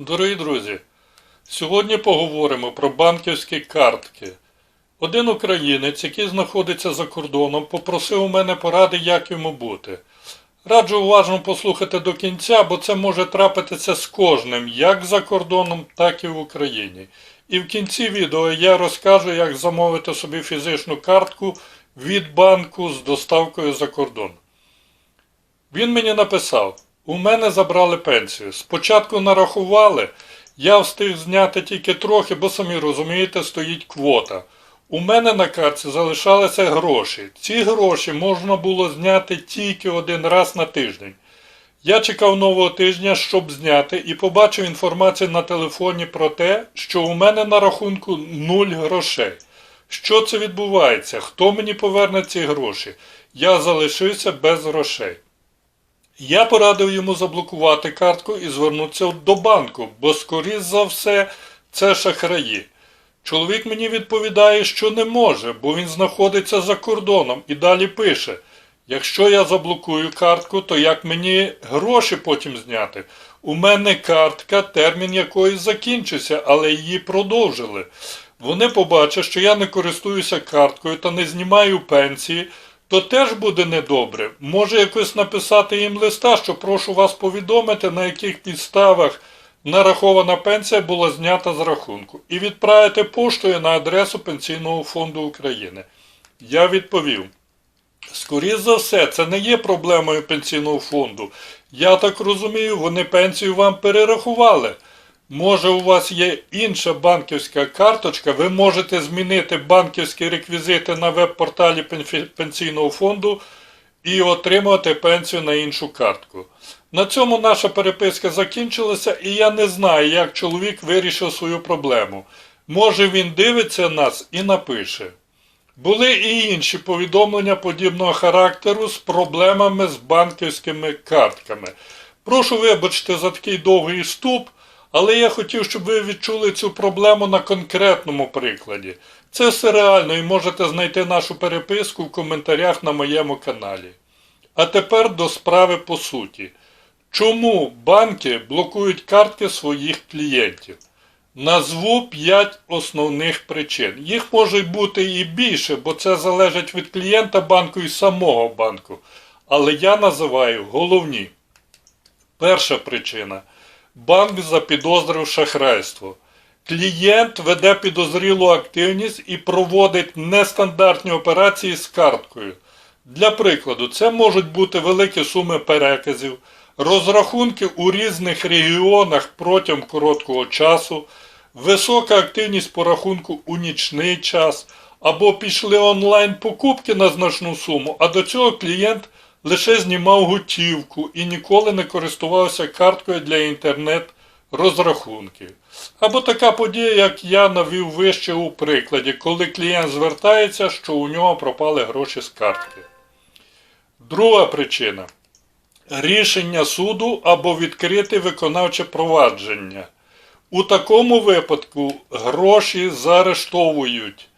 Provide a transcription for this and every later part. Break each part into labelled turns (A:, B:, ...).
A: Дорогі друзі, сьогодні поговоримо про банківські картки. Один українець, який знаходиться за кордоном, попросив у мене поради, як йому бути. Раджу уважно послухати до кінця, бо це може трапитися з кожним, як за кордоном, так і в Україні. І в кінці відео я розкажу, як замовити собі фізичну картку від банку з доставкою за кордон. Він мені написав: у мене забрали пенсію. Спочатку нарахували, я встиг зняти тільки трохи, бо самі розумієте, стоїть квота. У мене на картці залишалися гроші. Ці гроші можна було зняти тільки один раз на тиждень. Я чекав нового тижня, щоб зняти, і побачив інформацію на телефоні про те, що у мене на рахунку нуль грошей. Що це відбувається? Хто мені поверне ці гроші? Я залишився без грошей. Я порадив йому заблокувати картку і звернутися до банку, бо, скоріш за все, це шахраї. Чоловік мені відповідає, що не може, бо він знаходиться за кордоном і далі пише: якщо я заблокую картку, то як мені гроші потім зняти? У мене картка, термін якої закінчився, але її продовжили. Вони побачать, що я не користуюся карткою та не знімаю пенсії, то теж буде недобре. Може якось написати їм листа, що прошу вас повідомити, на яких підставах нарахована пенсія була знята з рахунку, і відправити поштою на адресу Пенсійного фонду України. Я відповів. Скоріше за все, це не є проблемою пенсійного фонду. Я так розумію, вони пенсію вам перерахували. Може, у вас є інша банківська карточка, ви можете змінити банківські реквізити на веб-порталі пенсійного фонду і отримати пенсію на іншу картку. На цьому наша переписка закінчилася, і я не знаю, як чоловік вирішив свою проблему. Може він дивиться нас і напише. Були і інші повідомлення подібного характеру з проблемами з банківськими картками. Прошу вибачте за такий довгий вступ, але я хотів, щоб ви відчули цю проблему на конкретному прикладі. Це все реально і можете знайти нашу переписку в коментарях на моєму каналі. А тепер до справи по суті. Чому банки блокують картки своїх клієнтів? Назву 5 основних причин. Їх може бути і більше, бо це залежить від клієнта банку і самого банку. Але я називаю головні. Перша причина. Банк запідозрив шахрайство. Клієнт веде підозрілу активність і проводить нестандартні операції з карткою. Для прикладу, це можуть бути великі суми переказів, розрахунки у різних регіонах протягом короткого часу, висока активність по рахунку у нічний час, або пішли онлайн покупки на значну суму, а до цього клієнт лише знімав готівку і ніколи не користувався карткою для інтернет-розрахунків. Або така подія, як я навів вище у прикладі, коли клієнт звертається, що у нього пропали гроші з картки. Друга причина рішення суду або відкрите виконавче провадження. У такому випадку гроші заарештовують.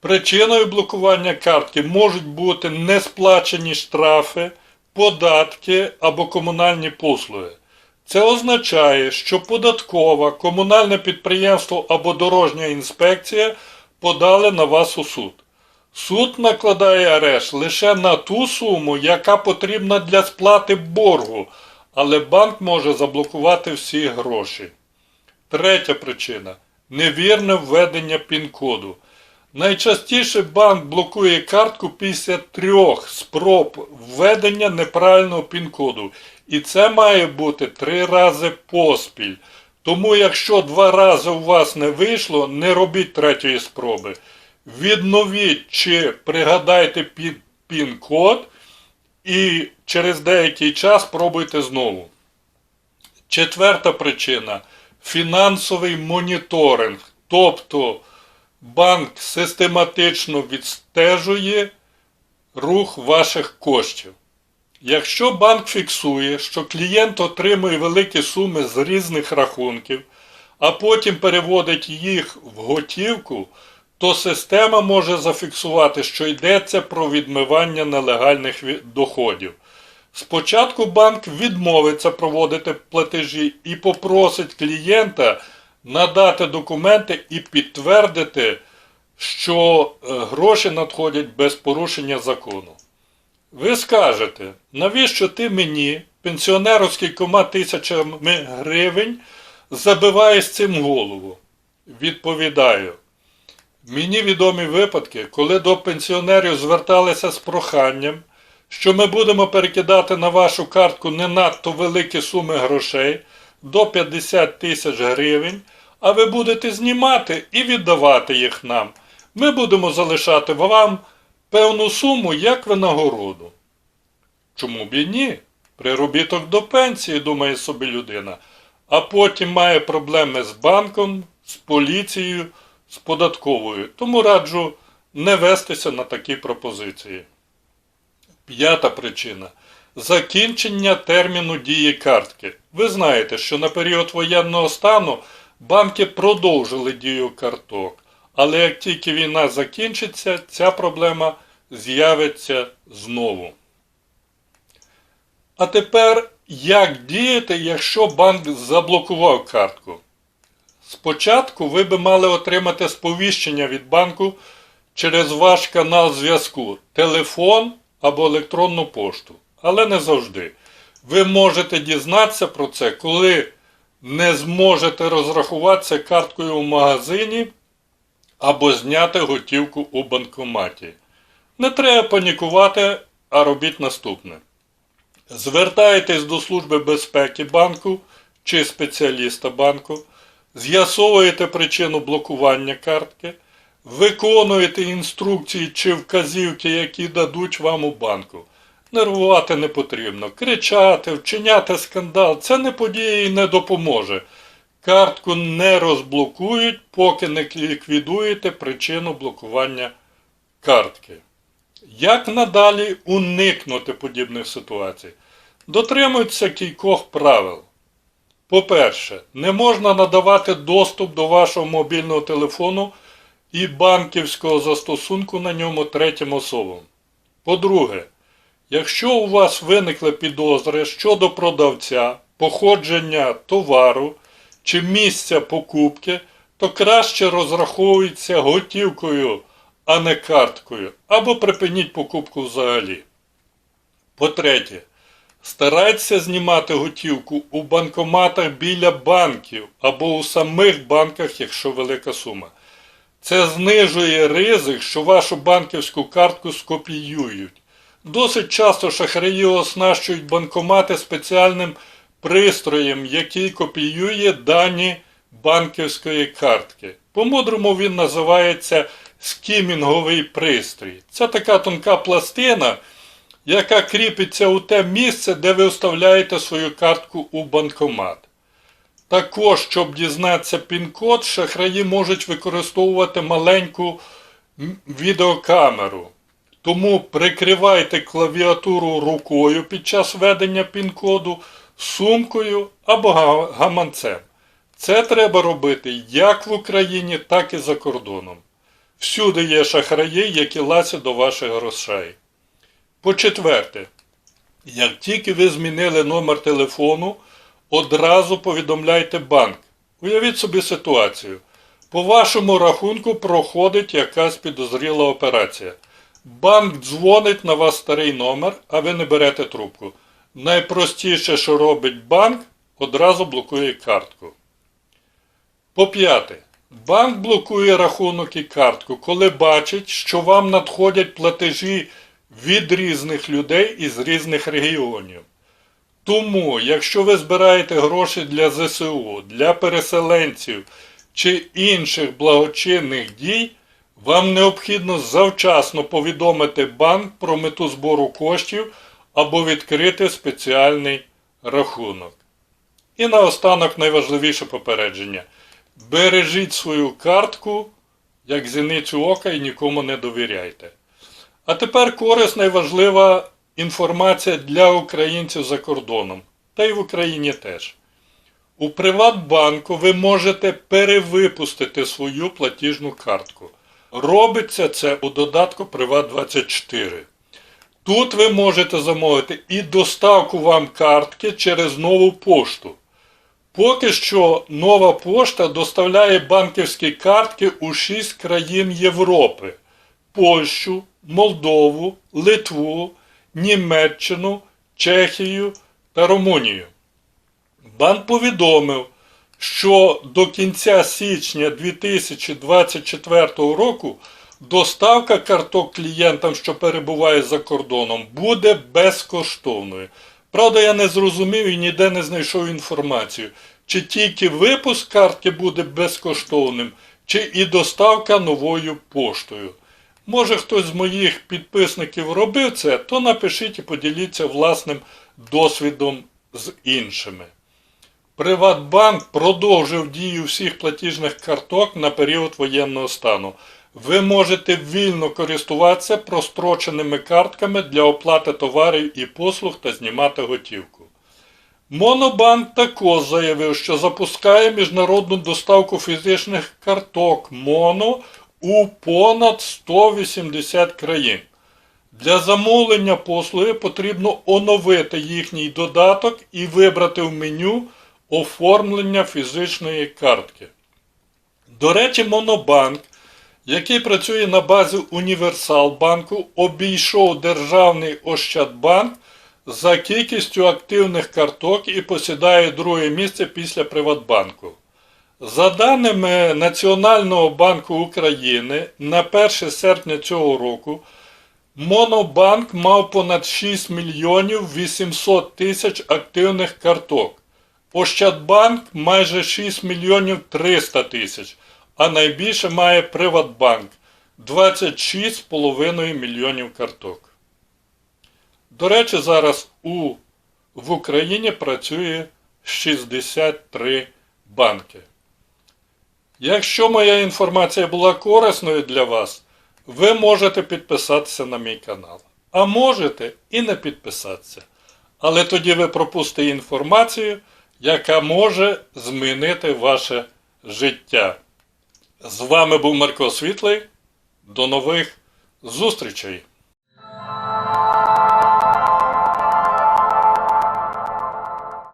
A: Причиною блокування картки можуть бути несплачені штрафи, податки або комунальні послуги. Це означає, що податкова, комунальне підприємство або дорожня інспекція подали на вас у суд. Суд накладає арешт лише на ту суму, яка потрібна для сплати боргу, але банк може заблокувати всі гроші. Третя причина невірне введення пін-коду. Найчастіше банк блокує картку після трьох спроб введення неправильного пін-коду. І це має бути три рази поспіль. Тому якщо два рази у вас не вийшло, не робіть третьої спроби. Відновіть чи пригадайте пін- пін-код і через деякий час пробуйте знову. Четверта причина фінансовий моніторинг. Тобто банк систематично відстежує рух ваших коштів. Якщо банк фіксує, що клієнт отримує великі суми з різних рахунків, а потім переводить їх в готівку, то система може зафіксувати, що йдеться про відмивання нелегальних доходів. Спочатку банк відмовиться проводити платежі і попросить клієнта надати документи і підтвердити, що е, гроші надходять без порушення закону. Ви скажете, навіщо ти мені, пенсіонеру з кількома тисячами гривень, забиваєш цим голову? Відповідаю. Мені відомі випадки, коли до пенсіонерів зверталися з проханням, що ми будемо перекидати на вашу картку не надто великі суми грошей до 50 тисяч гривень, а ви будете знімати і віддавати їх нам. Ми будемо залишати вам певну суму як винагороду. Чому б і ні? Приробіток до пенсії, думає собі людина, а потім має проблеми з банком, з поліцією, з податковою. Тому раджу не вестися на такі пропозиції. П'ята причина. Закінчення терміну дії картки. Ви знаєте, що на період воєнного стану банки продовжили дію карток. Але як тільки війна закінчиться, ця проблема з'явиться знову. А тепер як діяти, якщо банк заблокував картку? Спочатку ви би мали отримати сповіщення від банку через ваш канал зв'язку, телефон або електронну пошту. Але не завжди. Ви можете дізнатися про це, коли не зможете розрахуватися карткою у магазині або зняти готівку у банкоматі. Не треба панікувати, а робіть наступне. Звертайтесь до Служби безпеки банку чи спеціаліста банку, з'ясовуєте причину блокування картки, виконуєте інструкції чи вказівки, які дадуть вам у банку. Нервувати не потрібно, кричати, вчиняти скандал це не подіє і не допоможе. Картку не розблокують, поки не ліквідуєте причину блокування картки. Як надалі уникнути подібних ситуацій? Дотримуються кількох правил. По-перше, не можна надавати доступ до вашого мобільного телефону і банківського застосунку на ньому третім особам. По-друге, якщо у вас виникли підозри щодо продавця, походження товару чи місця покупки, то краще розраховується готівкою, а не карткою, або припиніть покупку взагалі. По-третє, старайтеся знімати готівку у банкоматах біля банків або у самих банках, якщо велика сума. Це знижує ризик, що вашу банківську картку скопіюють. Досить часто шахраї оснащують банкомати спеціальним пристроєм, який копіює дані банківської картки. По-мудрому він називається скімінговий пристрій. Це така тонка пластина, яка кріпиться у те місце, де ви вставляєте свою картку у банкомат. Також, щоб дізнатися пін-код, шахраї можуть використовувати маленьку відеокамеру. Тому прикривайте клавіатуру рукою під час введення пін-коду, сумкою або гаманцем. Це треба робити як в Україні, так і за кордоном. Всюди є шахраї, які ласять до ваших грошей. По-четверте, як тільки ви змінили номер телефону, одразу повідомляйте банк. Уявіть собі ситуацію. По вашому рахунку проходить якась підозріла операція. Банк дзвонить на вас старий номер, а ви не берете трубку. Найпростіше, що робить банк, одразу блокує картку. По п'яте. Банк блокує рахунок і картку, коли бачить, що вам надходять платежі від різних людей із різних регіонів. Тому, якщо ви збираєте гроші для ЗСУ, для переселенців чи інших благочинних дій, вам необхідно завчасно повідомити банк про мету збору коштів або відкрити спеціальний рахунок. І наостанок найважливіше попередження. Бережіть свою картку, як зіницю ока і нікому не довіряйте. А тепер корисна і важлива інформація для українців за кордоном, та й в Україні теж. У Приватбанку ви можете перевипустити свою платіжну картку. Робиться це у додатку Приват24. Тут ви можете замовити і доставку вам картки через нову пошту. Поки що нова пошта доставляє банківські картки у 6 країн Європи: Польщу, Молдову, Литву, Німеччину, Чехію та Румунію. Банк повідомив, що до кінця січня 2024 року доставка карток клієнтам, що перебувають за кордоном, буде безкоштовною. Правда, я не зрозумів і ніде не знайшов інформацію, чи тільки випуск картки буде безкоштовним, чи і доставка новою поштою. Може хтось з моїх підписників робив це, то напишіть і поділіться власним досвідом з іншими. Приватбанк продовжив дію всіх платіжних карток на період воєнного стану. Ви можете вільно користуватися простроченими картками для оплати товарів і послуг та знімати готівку. Монобанк також заявив, що запускає міжнародну доставку фізичних карток МОНО у понад 180 країн. Для замовлення послуги потрібно оновити їхній додаток і вибрати в меню оформлення фізичної картки. До речі, Монобанк, який працює на базі Універсал банку, обійшов Державний Ощадбанк за кількістю активних карток і посідає друге місце після Приватбанку. За даними Національного банку України, на 1 серпня цього року Монобанк мав понад 6 мільйонів 800 тисяч активних карток. Ощадбанк майже 6 мільйонів 300 тисяч, а найбільше має Приватбанк 26,5 мільйонів карток. До речі, зараз у, в Україні працює 63 банки. Якщо моя інформація була корисною для вас, ви можете підписатися на мій канал. А можете і не підписатися. Але тоді ви пропустите інформацію, яка може змінити ваше життя. З вами був Марко Світлий. До нових зустрічей!